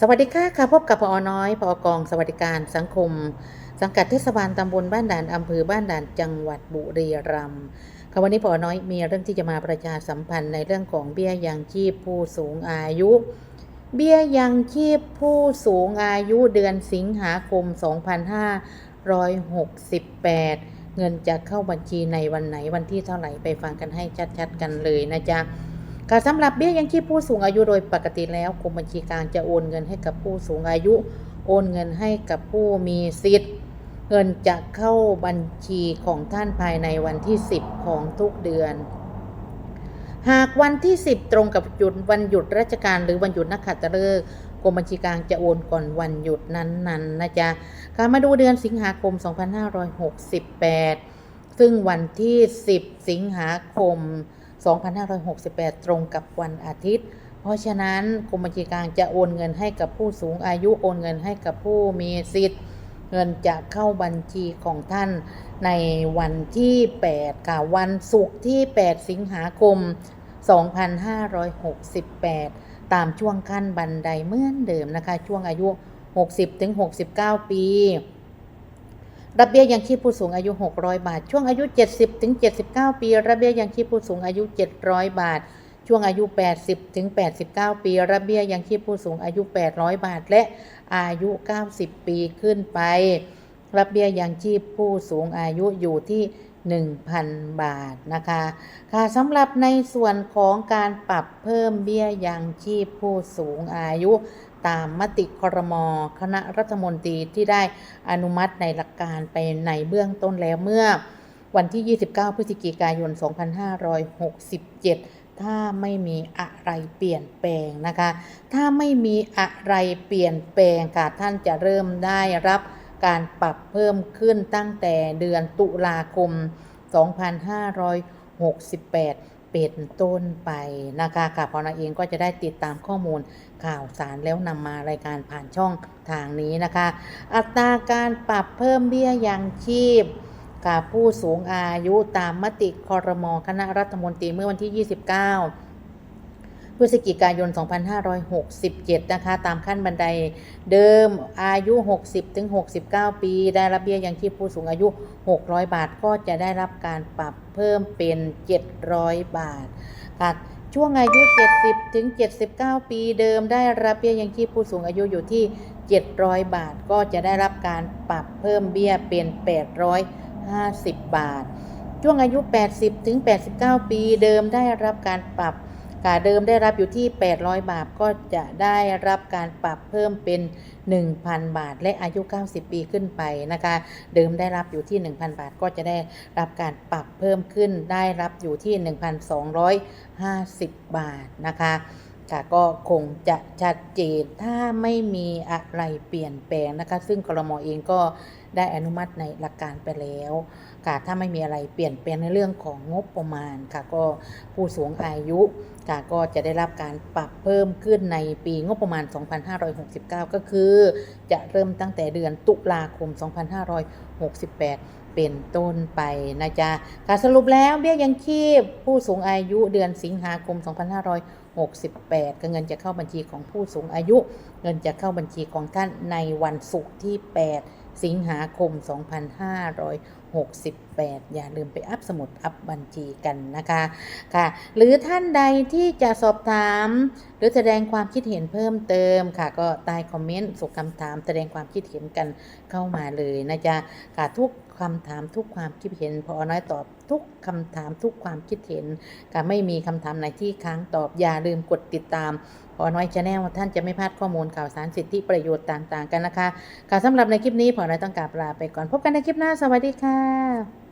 สวัสดีค่ะค่ะพบกับพอน้อยพอกองสวัสดิการสังคม สังกัดเทศบาลตำบลบ้านด่านอำเภอบ้านด่านจังหวัดบุรีรัมย์ค่ะวันนี้พอน้อยมีเรื่องที่จะมาประชาสัมพันธ์ในเรื่องของเบี้ยยังชีพผู้สูงอายุ เบี้ยยังชีพผู้สูงอายุเดือนสิงหาคม 2568 เงินจะเข้าบัญชีในวันไหนวันที่เท่าไหร่ไปฟังกันให้ชัดๆกันเลยนะจ๊ะ ค่ะสำหรับเบี้ยยังชีพผู้สูงอายุโดยปกติแล้วกรมบัญชีกลางจะโอนเงินให้กับผู้สูงอายุ โอนเงินให้กับผู้มีสิทธิ์ เงินจะเข้าบัญชีของท่านภายในวันที่ 10 ของทุกเดือน หากวันที่ 10 ตรงกับหยุดวันหยุดราชการหรือวันหยุดนักขัตฤกษ์กรมบัญชีกลางจะโอนก่อนวันหยุดนั้นๆนะจ๊ะค่ะมาดูเดือนสิงหาคม 2568 ซึ่งวันที่ 10 สิงหาคม 2568 ตรงกับวันอาทิตย์ เพราะฉะนั้นกรมบัญชีกลางจะโอนเงินให้กับผู้สูงอายุโอนเงินให้กับผู้มีสิทธิ์ เงินจะเข้าบัญชีของท่านในวันที่ 8 ค่ะ วันศุกร์ที่ 8 สิงหาคม 2568 ตามช่วงขั้นบันไดเหมือนเดิมนะคะ ช่วงอายุ 60-69 ปี รับเบี้ยยังชีพผู้สูงอายุ 600 บาท ช่วงอายุ 70ถึง79 ปีรับเบี้ยยังชีพผู้สูงอายุ 700 บาท ช่วงอายุ 80ถึง89 ปีรับเบี้ยยังชีพผู้สูงอายุ 800 บาท และอายุ 90 ปีขึ้นไปรับเบี้ยยังชีพผู้สูงอายุอยู่ที่ 1,000 บาทนะคะค่ะสำหรับในส่วนของการปรับเพิ่มเบี้ยยังชีพผู้สูงอายุ ตามมติครม คณะรัฐมนตรีที่ได้อนุมัติในหลักการไปในเบื้องต้นแล้วเมื่อวันที่ 29 พฤศจิกายน 2567 ถ้าไม่มีอะไรเปลี่ยนแปลงนะคะ ถ้าไม่มีอะไรเปลี่ยนแปลงค่ะ ท่านจะเริ่มได้รับการปรับเพิ่มขึ้นตั้งแต่เดือนตุลาคม 2568 เป็นต้นไปนะคะค่ะพอนาเองก็จะได้ติดตามข้อมูลข่าวสารแล้วนำมารายการผ่านช่องทางนี้นะคะ อัตราการปรับเพิ่มเบี้ยยังชีพกับผู้สูงอายุตามมติคอรมอคณะรัฐมนตรีเมื่อวันที่ 29 พฤศจิกายน 2567 นะคะ ตามขั้นบันไดเดิมอายุ 60 ถึง 69 ปี ได้รับเบี้ยยังชีพผู้สูงอายุ 600 บาท ก็จะได้รับการปรับเพิ่มเป็น 700 บาทค่ะช่วงอายุ 70 ถึง 79 ปีเดิมได้รับเบี้ยยังชีพผู้สูงอายุอยู่ที่ 700 บาท ก็จะได้รับการปรับเพิ่มเบี้ยเป็น 850 บาท ช่วงอายุ 80 ถึง 89 ปีเดิมได้รับการปรับาเดิมได้รับอยู่ที่ 800 บาทก็จะได้รับการปรับเพิ่มเป็น 1,000 บาท และอายุ 90 ปีขึ้นไปนะคะ เดิมได้รับอยู่ที่ 1,000 บาทก็จะได้รับการปรับเพิ่มขึ้นได้รับอยู่ที่ 1,250 บาทนะคะ ค่ะก็คงจะชัดเจนถ้าไม่มีอะไรเปลี่ยนแปลงนะคะ ซึ่งกรมอเองก็ได้อนุมัติในหลักการไปแล้วค่ะถ้าไม่มีอะไรเปลี่ยนแปลงในเรื่องของงบประมาณค่ะก็ผู้สูงอายุค่ะก็จะได้รับการปรับเพิ่มขึ้นในปีงบประมาณ 2569 ก็คือ จะเริ่มตั้งแต่เดือนตุลาคม 2568เป็นต้นไปนะจ๊ะสรุปแล้วเบี้ยยังชีพผู้สูงอายุเดือนสิงหาคม 2568ก็เงินจะเข้าบัญชีของผู้สูงอายุ เงินจะเข้าบัญชีของท่านในวันศุกร์ที่ 8 สิงหาคม 2568 อย่าลืมไปอัพสมุดอัพบัญชีกันนะคะค่ะ หรือท่านใดที่จะสอบถาม หรือแสดงความคิดเห็นเพิ่มเติมค่ะ ก็ใต้คอมเมนต์ส่งคำถามแสดงความคิดเห็นกันเข้ามาเลยนะจ๊ะค่ะทุก คำถามทุกความคิดเห็นพอน้อยตอบทุกคำถามทุกความคิดเห็นการไม่มีคำถามไหนที่ค้างตอบอย่าลืมกดติดตามพอน้อยชาแนลท่านจะไม่พลาดข้อมูลข่าวสารสิทธิประโยชน์ต่างๆ กันนะคะค่ะสำหรับในคลิปนี้พอน้อยต้องกราบลาไปก่อนพบกันในคลิปหน้าสวัสดีค่ะ